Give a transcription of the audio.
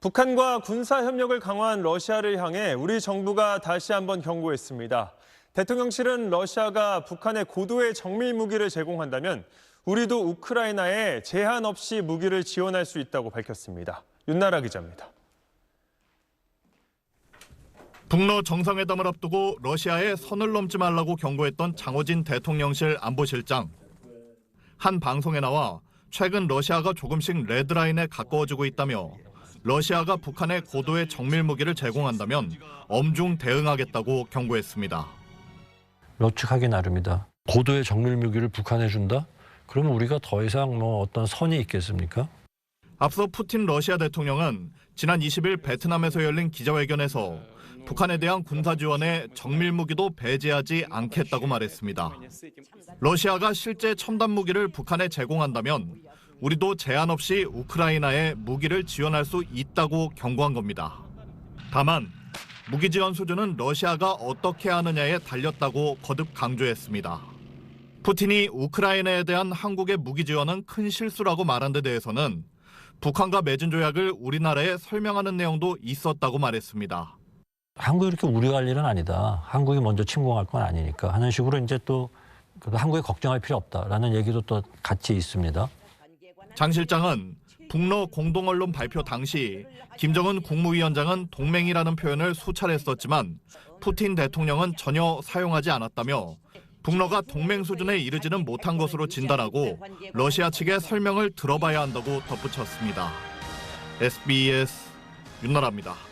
북한과 군사 협력을 강화한 러시아를 향해 우리 정부가 다시 한번 경고했습니다. 대통령실은 러시아가 북한에 고도의 정밀 무기를 제공한다면 우리도 우크라이나에 제한 없이 무기를 지원할 수 있다고 밝혔습니다. 윤나라 기자입니다. 북러 정상회담을 앞두고 러시아에 선을 넘지 말라고 경고했던 장호진 대통령실 안보실장. 한 방송에 나와 최근 러시아가 조금씩 레드라인에 가까워지고 있다며 러시아가 북한에 고도의 정밀 무기를 제공한다면 엄중 대응하겠다고 경고했습니다. 러측하기 나름이다. 고도의 정밀 무기를 북한에 준다? 그러면 우리가 더 이상 뭐 어떤 선이 있겠습니까? 앞서 푸틴 러시아 대통령은 지난 20일 베트남에서 열린 기자회견에서 북한에 대한 군사 지원에 정밀 무기도 배제하지 않겠다고 말했습니다. 러시아가 실제 첨단 무기를 북한에 제공한다면 우리도 제한 없이 우크라이나에 무기를 지원할 수 있다고 경고한 겁니다. 다만 무기 지원 수준은 러시아가 어떻게 하느냐에 달렸다고 거듭 강조했습니다. 푸틴이 우크라이나에 대한 한국의 무기 지원은 큰 실수라고 말한 데 대해서는 북한과 맺은 조약을 우리나라에 설명하는 내용도 있었다고 말했습니다. 한국이 이렇게 우려할 일은 아니다. 한국이 먼저 침공할 건 아니니까 하는 식으로 이제 또 한국에 걱정할 필요 없다라는 얘기도 또 같이 있습니다. 장 실장은 북러 공동언론 발표 당시 김정은 국무위원장은 동맹이라는 표현을 수차례 썼지만 푸틴 대통령은 전혀 사용하지 않았다며 북러가 동맹 수준에 이르지는 못한 것으로 진단하고 러시아 측의 설명을 들어봐야 한다고 덧붙였습니다. SBS 윤나라입니다.